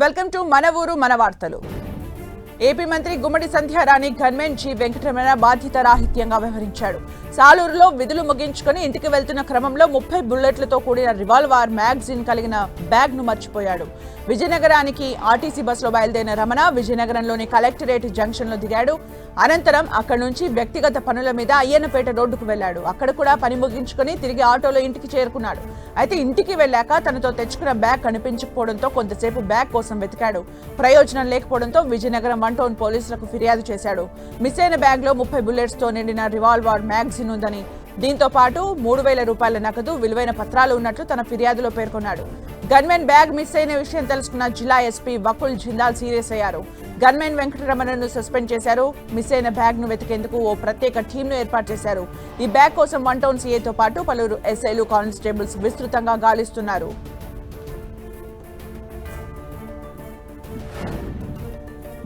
Welcome to మన ఊరు మన వార్తలు. ఏపీ మంత్రి గుమ్మడి సంధ్యారాణి గన్మెన్ జి వెంకటరమణ బాధ్యత రాహిత్యంగా వ్యవహరించాడు. సాలూరులో విధులు ముగించుకుని ఇంటికి వెళ్తున్న క్రమంలో ముప్పై బుల్లెట్లతో కూడిన రివాల్వార్ మ్యాగజిన్ కలిగిన బ్యాగ్ను మర్చిపోయాడు. విజయనగరానికి ఆర్టీసీ బస్సులో బయలుదేరిన రమణ విజయనగరంలోని కలెక్టరేట్ జంక్షన్లో దిగాడు. అనంతరం అక్కడి నుంచి వ్యక్తిగత పనుల మీద అయ్యన్నపేట రోడ్డుకు వెళ్ళాడు అక్కడ కూడా పని ముగించుకొని తిరిగి ఆటోలో ఇంటికి చేరుకున్నాడు. అయితే ఇంటికి వెళ్ళాక తనతో తెచ్చుకున్న బ్యాగ్ కనిపించకపోవడంతో కొంతసేపు బ్యాగ్ కోసం వెతికాడు. ప్రయోజనం లేకపోవడంతో విజయనగరం వన్ టౌన్ పోలీసులకు ఫిర్యాదు చేశాడు. మిస్ అయిన బ్యాగ్లో ముప్పై బుల్లెట్స్తో నిండిన రివాల్వర్ మ్యాగజిన్ ఉందని దీంతో పాటు మూడు వేల రూపాయల నగదు విలువైన పత్రాలు ఉన్నట్లు తన ఫిర్యాదులో పేర్కొన్నాడు. గన్మెన్ బ్యాగ్ మిస్ అయిన విషయం తెలుసుకున్న జిల్లా ఎస్పీ వకుల్ జిందాల్ సీరియస్ అయ్యారు. గన్మెన్ వెంకటరమణను సస్పెండ్ చేశారు. మిస్ అయిన బ్యాగ్ను వెతికేందుకు ఓ ప్రత్యేక టీంను ఏర్పాటు చేశారు. ఈ బ్యాగ్ కోసం వన్ టౌన్ సీఏతో పాటు పలువురు ఎస్ఐలు కానిస్టేబుల్స్ విస్తృతంగా గాలిస్తున్నారు.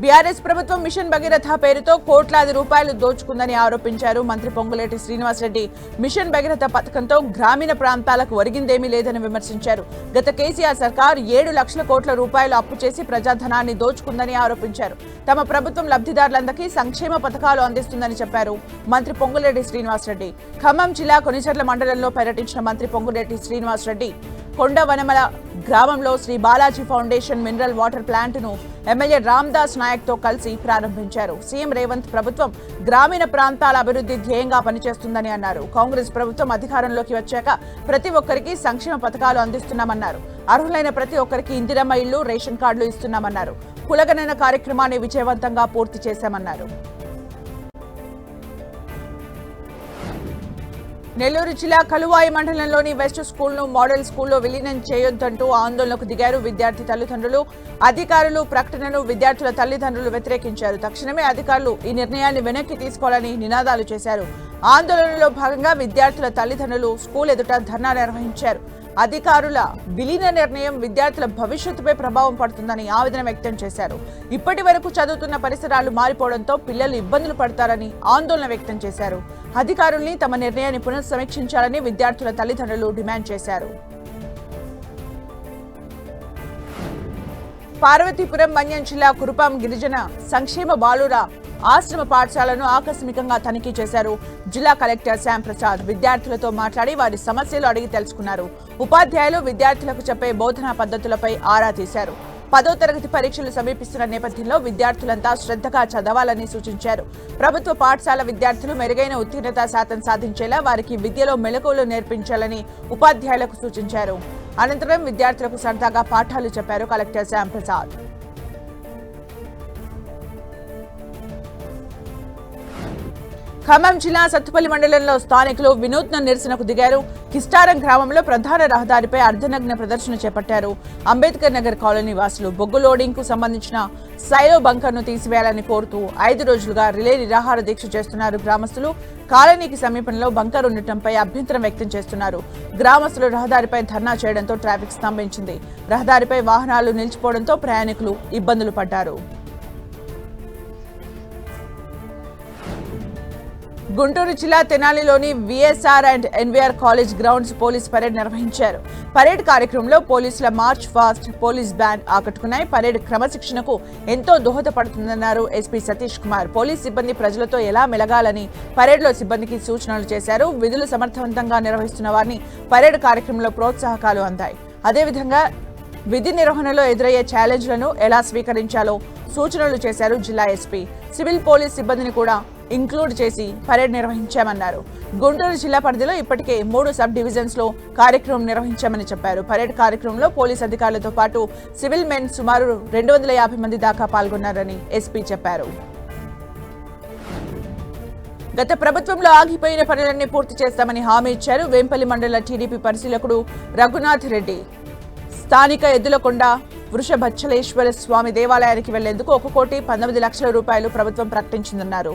బీఆర్ఎస్ ప్రభుత్వం మిషన్ భగీరథ పేరుతో కోట్లాది రూపాయలు దోచుకుందని ఆరోపించారు మంత్రి పొంగులేటి శ్రీనివాసరెడ్డి. మిషన్ భగీరథ పథకంతో గ్రామీణ ప్రాంతాలకు ఒరిగిందేమీ లేదని విమర్శించారు. గత కేసీఆర్ సర్కార్ ఏడు లక్షల కోట్ల రూపాయలు అప్పు చేసి ప్రజాధనాన్ని దోచుకుందని ఆరోపించారు. తమ ప్రభుత్వం లబ్ధిదారులందరికీ సంక్షేమ పథకాలు అందిస్తుందని చెప్పారు మంత్రి పొంగులేటి శ్రీనివాసరెడ్డి. ఖమ్మం జిల్లా కొనిచెర్ల మండలంలో పర్యటించిన మంత్రి పొంగులేటి శ్రీనివాసరెడ్డి. కొండవనమల గ్రామంలో Sri Balaji foundation mineral water ప్లాంట్ను ఎమ్మెల్యే రామ్దాస్ నాయక్తో కలిసి ప్రారంభించారు. సీఎం రేవంత్ ప్రభుత్వం గ్రామీణ ప్రాంతాల అభివృద్ధి ధ్యేయంగా పనిచేస్తుందని అన్నారు. కాంగ్రెస్ ప్రభుత్వం అధికారంలోకి వచ్చాక ప్రతి ఒక్కరికి సంక్షేమ పథకాలు అందిస్తున్నామన్నారు. అర్హులైన ప్రతి ఒక్కరికి ఇందిరమ్మ ఇళ్ళు రేషన్ కార్డులు ఇస్తున్నామన్నారు. కులగణన కార్యక్రమాన్ని విజయవంతంగా పూర్తి చేశామన్నారు. నెల్లూరు జిల్లా కలువాయి మండలంలోని వెస్ట్ స్కూల్ను మోడల్ స్కూల్లో విలీనం చేయొద్దంటూ ఆందోళనకు దిగారు విద్యార్థి తల్లిదండ్రులు. అధికారులు ప్రకటనను విద్యార్థుల తల్లిదండ్రులు వ్యతిరేకించారు. తక్షణమే అధికారులు ఈ నిర్ణయాన్ని వెనక్కి తీసుకోవాలని నినాదాలు చేశారు. ఆందోళనలో భాగంగా విద్యార్థుల తల్లిదండ్రులు స్కూల్ ఎదుట ధర్నా నిర్వహించారు. అధికారుల విలీన నిర్ణయం విద్యార్థుల భవిష్యత్తుపై ప్రభావం పడుతుందని ఆవేదన వ్యక్తం చేశారు. ఇప్పటి వరకు చదువుతున్న పరిసరాలు మారిపోవడంతో పిల్లలు ఇబ్బందులు పడతారని ఆందోళన వ్యక్తం చేశారు. అధికారుల్ని తమ నిర్ణయాన్ని పునఃసమీక్షించాలని విద్యార్థుల తల్లిదండ్రులు డిమాండ్ చేశారు. పార్వతీపురం మన్యం జిల్లా కురుపాం గిరిజన సంక్షేమ బాలుర ఆశ్రమ పాఠశాలను ఆకస్మికంగా తనిఖీ చేశారు. జిల్లా కలెక్టర్ శ్యామ్ ప్రసాద్ విద్యార్థులతో మాట్లాడి వారి సమస్యలు అడిగి తెలుసుకున్నారు. ఉపాధ్యాయులు విద్యార్థులకు చెప్పే బోధనా పద్ధతులపై ఆరా తీశారు. పదో తరగతి పరీక్షలు సమీపిస్తున్న నేపథ్యంలో విద్యార్థులంతా శ్రద్ధగా చదవాలని సూచించారు. ప్రభుత్వ పాఠశాల విద్యార్థులు మెరుగైన ఉత్తీర్ణత శాతం సాధించేలా వారికి విద్యలో మెలకువలు నేర్పించాలని ఉపాధ్యాయులకు సూచించారు. అనంతరం విద్యార్థులకు సరదాగా పాఠాలు చెప్పారు కలెక్టర్ శ్యాంప్రసాద్ ఖమ్మం జిల్లా సత్తుపల్లి మండలంలో స్థానికులు వినూత్న నిరసనకు దిగారు. కిస్టారం గ్రామంలో ప్రధాన రహదారిపై అర్ధనగ్న ప్రదర్శన చేపట్టారు. అంబేద్కర్ నగర్ కాలనీ వాసులు బొగ్గు లోడింగ్కు సంబంధించిన సైలో బంకర్ను తీసివేయాలని కోరుతూ ఐదు రోజులుగా రిలే నిరాహార దీక్ష చేస్తున్నారు గ్రామస్తులు. కాలనీకి సమీపంలో బంకర్ ఉండటంపై అభ్యంతరం వ్యక్తం చేస్తున్నారు. గ్రామస్తులు రహదారిపై ధర్నా చేయడంతో ట్రాఫిక్ స్తంభించింది. రహదారిపై వాహనాలు నిలిచిపోవడంతో ప్రయాణికులు ఇబ్బందులు పడ్డారు. గుంటూరు జిల్లా తెనాలిలోని V S R and N V R college grounds police parade నిర్వహించారు. పరేడ్ కార్యక్రమంలో పోలీసుల మార్చ్ ఫాస్ట్ పోలీస్ బ్యాండ్ ఆకట్టుకున్నాయి. పరేడ్ క్రమశిక్షణకు ఎంతో దోహదపడుతుందన్నారు ఎస్పీ సతీష్ కుమార్. పోలీస్ సిబ్బంది ప్రజలతో ఎలా మెలగాలని పరేడ్లో సిబ్బందికి సూచనలు చేశారు. విధులు సమర్థవంతంగా నిర్వహిస్తున్న వారిని పరేడ్ కార్యక్రమంలో ప్రోత్సాహకాలు అందాయి. అదేవిధంగా విధి నిర్వహణలో ఎదురయ్యే ఛాలెంజ్లను ఎలా స్వీకరించాలో సూచనలు చేశారు జిల్లా ఎస్పీ. సివిల్ పోలీస్ సిబ్బందిని కూడా ఇంక్లూడ్ చేసి పరేడ్ నిర్వహించామన్నారు. గుంటూరు జిల్లా పరిధిలో ఇప్పటికే మూడు సబ్ డివిజన్స్లో కార్యక్రమం నిర్వహించామని చెప్పారు. పరేడ్ కార్యక్రమంలో పోలీస్ అధికారులతో పాటు సివిల్ మెన్ సుమారు రెండు వందల యాభై మంది దాకా పాల్గొన్నారని ఎస్పీ చెప్పారు. గత ప్రభుత్వంలో ఆగిపోయిన పనులన్నీ పూర్తి చేస్తామని హామీ ఇచ్చారు వేంపల్లి మండల టీడీపీ పరిశీలకుడు రఘునాథ్ రెడ్డి. స్థానిక ఎద్దులకొండ వృషభచ్చలేశ్వర స్వామి దేవాలయానికి వెళ్ళేందుకు ఒక కోటి పంతొమ్మిది లక్షల రూపాయలు ప్రభుత్వం ప్రకటించిందన్నారు.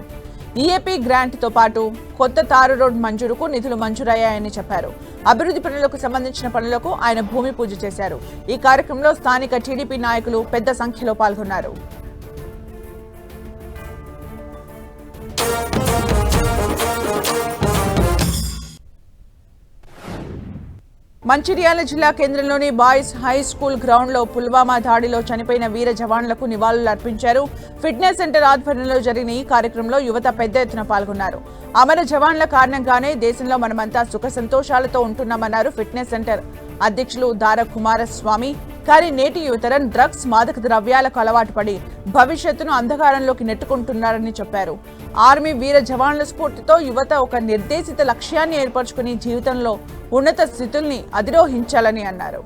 ఈఏపీ గ్రాంట్తో పాటు కొత్త తారు రోడ్ మంజూరుకు నిధులు మంజూరయ్యాయని చెప్పారు. అభివృద్ధి పనులకు సంబంధించిన పనులకు ఆయన భూమి పూజ చేశారు. ఈ కార్యక్రమంలో స్థానిక టీడీపీ నాయకులు పెద్ద సంఖ్యలో పాల్గొన్నారు. మంచిర్యాల జిల్లా కేంద్రంలోని బాయ్స్ హై స్కూల్ గ్రౌండ్లో పుల్వామా దాడిలో చనిపోయిన వీర జవాన్లకు నివాళులు అర్పించారు. ఫిట్నెస్ సెంటర్ ఆధ్వర్యంలో జరిగిన ఈ కార్యక్రమంలో యువత పెద్ద ఎత్తున పాల్గొన్నారు. అమర జవాన్ల కారణంగానే దేశంలో మనమంతా సుఖ సంతోషాలతో ఉంటున్నామన్నారు ఫిట్నెస్ సెంటర్ అధ్యక్షులు దార కుమారస్వామి. కానీ నేటి యువతరం డ్రగ్స్ మాదక ద్రవ్యాలకు అలవాటు పడి భవిష్యత్తును అంధకారంలోకి నెట్టుకుంటున్నారని చెప్పారు. ఆర్మీ వీర జవాన్ల స్ఫూర్తితో యువత ఒక నిర్దేశిత లక్ష్యాన్ని ఏర్పరచుకుని జీవితంలో ఉన్నత స్థితుల్ని అధిరోహించాలని అన్నారు.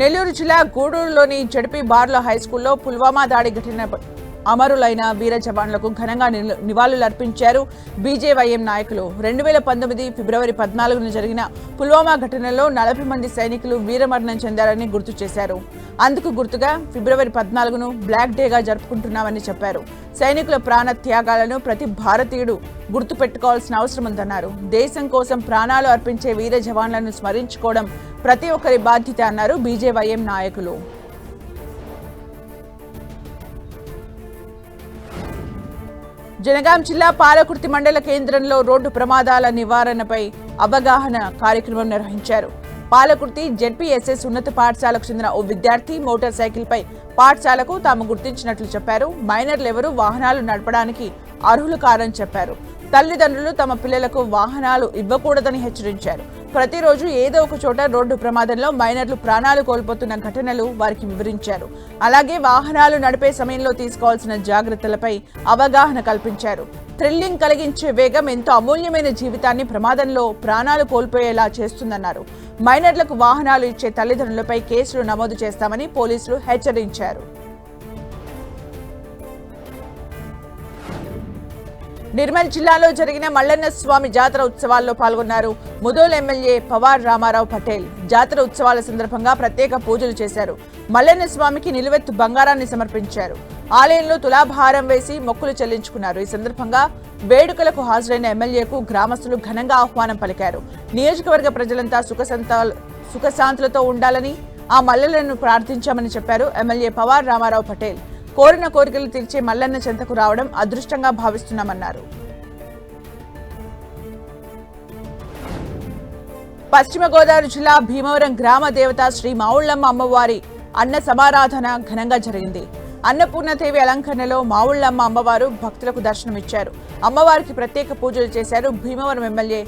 నెల్లూరు జిల్లా గూడూరులోని జడిపి బార్లో హై స్కూల్లో పుల్వామా దాడి ఘటన అమరులైన వీర జవాన్లకు ఘనంగా నివాళులర్పించారు బీజేవైఎం నాయకులు. రెండు వేల పంతొమ్మిది ఫిబ్రవరి పద్నాలుగున జరిగిన పుల్వామా ఘటనలో నలభై మంది సైనికులు వీరమరణం చెందారని గుర్తు చేశారు. అందుకు గుర్తుగా ఫిబ్రవరి పద్నాలుగును బ్లాక్ డేగా జరుపుకుంటున్నామని చెప్పారు. సైనికుల ప్రాణ త్యాగాలను ప్రతి భారతీయుడు గుర్తు పెట్టుకోవాల్సిన అవసరం ఉందన్నారు. దేశం కోసం ప్రాణాలు అర్పించే వీర జవాన్లను స్మరించుకోవడం ప్రతి ఒక్కరి బాధ్యత అన్నారు బీజేవైఎం నాయకులు. జనగాం జిల్లా పాలకుర్తి మండల కేంద్రంలో రోడ్డు ప్రమాదాల నివారణపై అవగాహన కార్యక్రమం నిర్వహించారు. పాలకుర్తి జెడ్పీఎస్ఎస్ ఉన్నత పాఠశాలకు చెందిన ఓ విద్యార్థి మోటార్ సైకిల్పై పాఠశాలకు తాము గుర్తించినట్లు చెప్పారు. మైనర్లెవరూ వాహనాలు నడపడానికి అర్హులు కారని చెప్పారు. తల్లిదండ్రులు తమ పిల్లలకు వాహనాలు ఇవ్వకూడదని హెచ్చరించారు. ప్రతిరోజు ఏదో ఒక చోట రోడ్డు ప్రమాదంలో మైనర్లు ప్రాణాలు కోల్పోతున్న ఘటనలు వారికి వివరించారు. అలాగే వాహనాలు నడిపే సమయంలో తీసుకోవాల్సిన జాగ్రత్తలపై అవగాహన కల్పించారు. థ్రిల్లింగ్ కలిగించే వేగం ఎంతో అమూల్యమైన జీవితాన్ని ప్రమాదంలో ప్రాణాలు కోల్పోయేలా చేస్తుందన్నారు. మైనర్లకు వాహనాలు ఇచ్చే తల్లిదండ్రులపై కేసులు నమోదు చేస్తామని పోలీసులు హెచ్చరించారు. నిర్మల్ జిల్లాలో జరిగిన మల్లన్న స్వామి జాతర ఉత్సవాల్లో పాల్గొన్నారు. ముదోల్ ఎమ్మెల్యే పవార్ రామారావు పటేల్ జాతర ఉత్సవాల సందర్భంగా ప్రత్యేక పూజలు చేశారు. మల్లన్న స్వామికి నిలువెత్తు బంగారాన్ని సమర్పించారు. ఆలయంలో తులాభారం వేసి మొక్కులు చెల్లించుకున్నారు. ఈ సందర్భంగా వేడుకలకు హాజరైన ఎమ్మెల్యేకు గ్రామస్తులు ఘనంగా ఆహ్వానం పలికారు. నియోజకవర్గ ప్రజలంతా సుఖసంతాలు సుఖశాంతులతో ఉండాలని ఆ మల్లలను ప్రార్థించామని చెప్పారు ఎమ్మెల్యే పవార్ రామారావు పటేల్. కోరిన కోరికలు తీర్చే మల్లన్న చెంతకు రావడం అదృష్టంగా భావిస్తున్నామన్నారు. పశ్చిమ గోదావరి జిల్లా భీమవరం గ్రామ దేవత శ్రీ మావుళ్ళమ్మ అమ్మవారి అన్న సమారాధన ఘనంగా జరిగింది. అన్నపూర్ణదేవి అలంకరణలో మావుళ్ళమ్మ అమ్మవారు భక్తులకు దర్శనమిచ్చారు. అమ్మవారికి ప్రత్యేక పూజలు చేశారు భీమవరం ఎమ్మెల్యే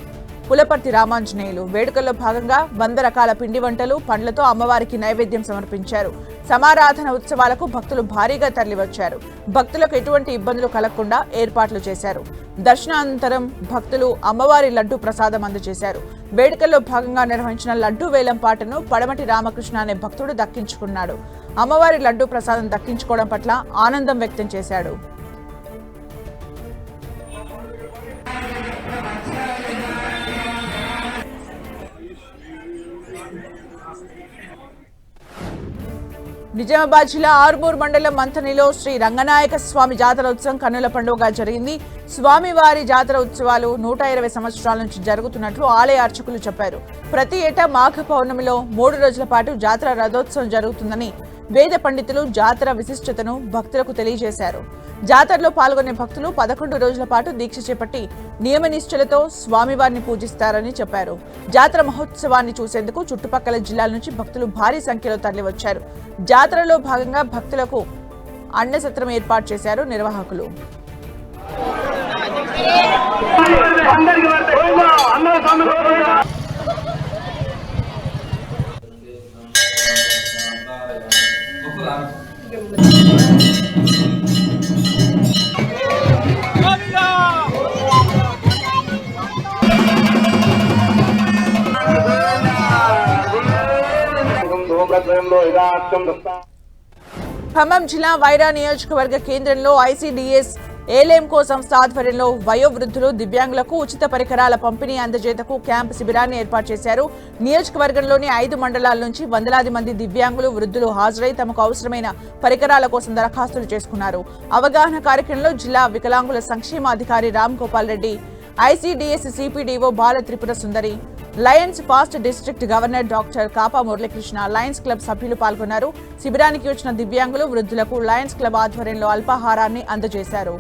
పులపర్తి రామాంజనేయులు వేడుకల్లో భాగంగా వంద రకాల పిండి వంటలు పండ్లతో అమ్మవారికి నైవేద్యం సమర్పించారు. సమారాధన ఉత్సవాలకు భక్తులు భారీగా తరలివచ్చారు. భక్తులకు ఎటువంటి ఇబ్బందులు కలగకుండా ఏర్పాట్లు చేశారు. దర్శనానంతరం భక్తులు అమ్మవారి లడ్డు ప్రసాదం అందజేశారు. వేడుకల్లో భాగంగా నిర్వహించిన లడ్డు వేలం పాటను పడమటి రామకృష్ణ అనే భక్తుడు దక్కించుకున్నాడు. అమ్మవారి లడ్డు ప్రసాదం దక్కించుకోవడం పట్ల ఆనందం వ్యక్తం చేశాడు. నిజామాబాద్ జిల్లా ఆర్మూర్ మండలం మంథనిలో శ్రీ రంగనాయక స్వామి జాతర ఉత్సవం కన్నుల పండుగగా జరిగింది. స్వామివారి జాతర ఉత్సవాలు నూట ఇరవై సంవత్సరాల నుంచి జరుగుతున్నట్లు ఆలయ అర్చకులు చెప్పారు. ప్రతి ఏటా మాఘ పౌర్ణమిలో మూడు రోజుల పాటు జాతర రథోత్సవం జరుగుతుందని వేద పండితులు జాతర విశిష్టతను భక్తులకు తెలియజేశారు. జాతరలో పాల్గొనే భక్తులు పదకొండు రోజుల పాటు దీక్ష చేపట్టి నియమనిష్టలతో స్వామివారిని పూజిస్తారని చెప్పారు. జాతర మహోత్సవాన్ని చూసేందుకు చుట్టుపక్కల జిల్లాల నుంచి భక్తులు భారీ సంఖ్యలో తరలివచ్చారు. జాతరలో భాగంగా భక్తులకు అన్నసత్రం ఏర్పాటు చేశారు నిర్వాహకులు. అందరికి ఖమ్మం జిల్లా వైరా నియోజకవర్గ కేంద్రంలో ఐసీడీఎస్ ఏలేంకో సంస్థ ఆధ్వర్యంలో వయోవృద్ధులు దివ్యాంగులకు ఉచిత పరికరాల పంపిణీ అందజేతకు క్యాంప్ శిబిరాన్ని ఏర్పాటు చేశారు. నియోజకవర్గంలోని ఐదు మండలాల నుంచి వందలాది మంది దివ్యాంగులు వృద్ధులు హాజరై తమకు అవసరమైన పరికరాల కోసం దరఖాస్తులు చేసుకున్నారు. అవగాహన కార్యక్రమంలో జిల్లా వికలాంగుల సంక్షేమాధికారి Ram Gopal Reddy ICDS CPDO Bala Tripura Sundari Lions past district governor doctor Kapa Muralikrishna Lions club సభ్యులు పాల్గొన్నారు. శిబిరానికి వచ్చిన దివ్యాంగులు వృద్ధులకు లయన్స్ క్లబ్ ఆధ్వర్యంలో అల్పాహారాన్ని అందజేశారు.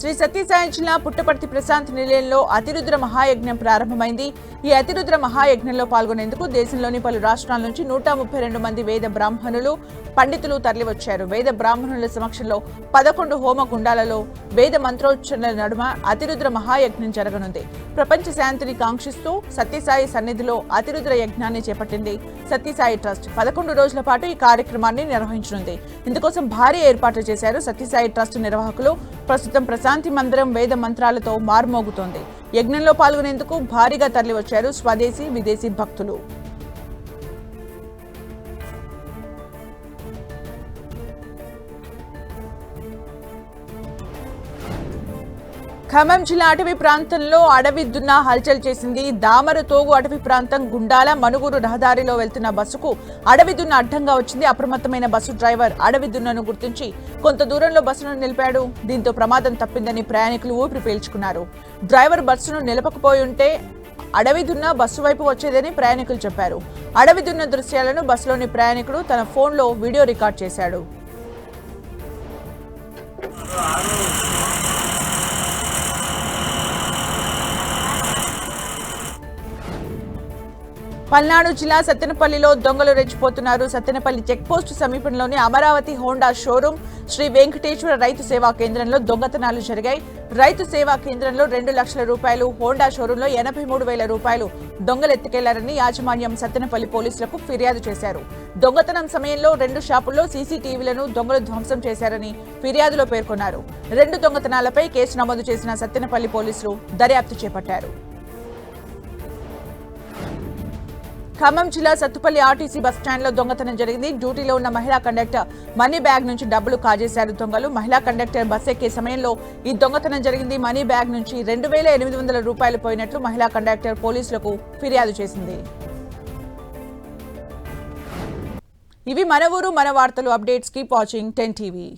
శ్రీ సత్యసాయి జిల్లా పుట్టపర్తి ప్రశాంత్ నిలయంలో అతిరుద్ర మహాయజ్ఞం ప్రారంభమైంది. ఈ అతిరుద్ర మహాయజ్ఞంలో పాల్గొనేందుకు దేశంలోని పలు రాష్ట్రాల నుంచి నూట ముప్పై రెండు మంది వేద బ్రాహ్మణులు పండితులు తరలివచ్చారు. వేద బ్రాహ్మణుల సమక్షంలో పదకొండు హోమ గుండాలలో వేద మంత్రోచ్చరణల నడుమ అతిరుద్ర మహాయజ్ఞం జరగనుంది. ప్రపంచ శాంతిని కాంక్షిస్తూ సత్యసాయి సన్నిధిలో అతిరుద్ర యజ్ఞాన్ని చేపట్టింది సత్యసాయి ట్రస్ట్. పదకొండు రోజుల పాటు ఈ కార్యక్రమాన్ని నిర్వహించనుంది. ఇందుకోసం భారీ ఏర్పాట్లు చేశారు సత్యసాయి ట్రస్ట్ నిర్వాహకులు. ప్రస్తుతం శాంతి మందిరం వేద మంత్రాలతో మార్మోగుతోంది. యజ్ఞంలో పాల్గొనేందుకు భారీగా తరలివచ్చారు స్వదేశీ విదేశీ భక్తులు. ఖమ్మం జిల్లా అటవీ ప్రాంతంలో అడవి దున్న హల్చల్ చేసింది. దామర తోగు అటవీ ప్రాంతం గుండాల మనుగూరు రహదారిలో వెళ్తున్న బస్సుకు అడవి దున్న అడ్డంగా వచ్చింది. అప్రమత్తమైన బస్సు డ్రైవర్ అడవి దున్నను గుర్తించి కొంత దూరంలో బస్సును నిలిపాడు. దీంతో ప్రమాదం తప్పిందని ప్రయాణికులు ఊపిరి పీల్చుకున్నారు. డ్రైవర్ బస్సును నిలపకపోయి ఉంటే అడవి దున్న బస్సు వైపు వచ్చేదని ప్రయాణికులు చెప్పారు. అడవి దున్న దృశ్యాలను బస్సులోని ప్రయాణికుడు తన ఫోన్లో వీడియో రికార్డ్ చేశాడు. పల్నాడు జిల్లా సత్తెనపల్లిలో దొంగలు రెచ్చిపోతున్నారు. సత్తెనపల్లి చెక్పోస్ట్ సమీపంలోని అమరావతి హోండా షోరూం శ్రీ వెంకటేశ్వర రైతు సేవా కేంద్రంలో దొంగతనాలు జరిగాయి. రైతు సేవా కేంద్రంలో రెండు లక్షల రూపాయలు హోండా షోరూంలో ఎనభై మూడు వేల రూపాయలు దొంగలు ఎత్తుకెళ్ళారని యాజమాన్యం సత్తెనపల్లి పోలీసులకు ఫిర్యాదు చేశారు. దొంగతనం సమయంలో రెండు షాపుల్లో సీసీటీవీలను దొంగలు ధ్వంసం చేశారని ఫిర్యాదులో పేర్కొన్నారు. రెండు దొంగతనాలపై కేసు నమోదు చేసిన సత్తెనపల్లి పోలీసులు దర్యాప్తు చేపట్టారు. ఖమ్మం జిల్లా సత్తుపల్లి ఆర్టీసీ బస్ స్టాండ్లో దొంగతనం జరిగింది. డ్యూటీలో ఉన్న మహిళా కండక్టర్ మనీ బ్యాగ్ నుంచి డబ్బులు కాజేశారు. దొంగలు మహిళా కండక్టర్ బస్ ఎక్కే సమయంలో ఈ దొంగతనం జరిగింది. మనీ బ్యాగ్ నుంచి రెండు వేల ఎనిమిది వందల రూపాయలు పోయినట్లు మహిళా కండక్టర్ పోలీసులకు ఫిర్యాదు చేసింది. ఇవి మన ఊరు మన వార్తలు updates keep watching ten TV.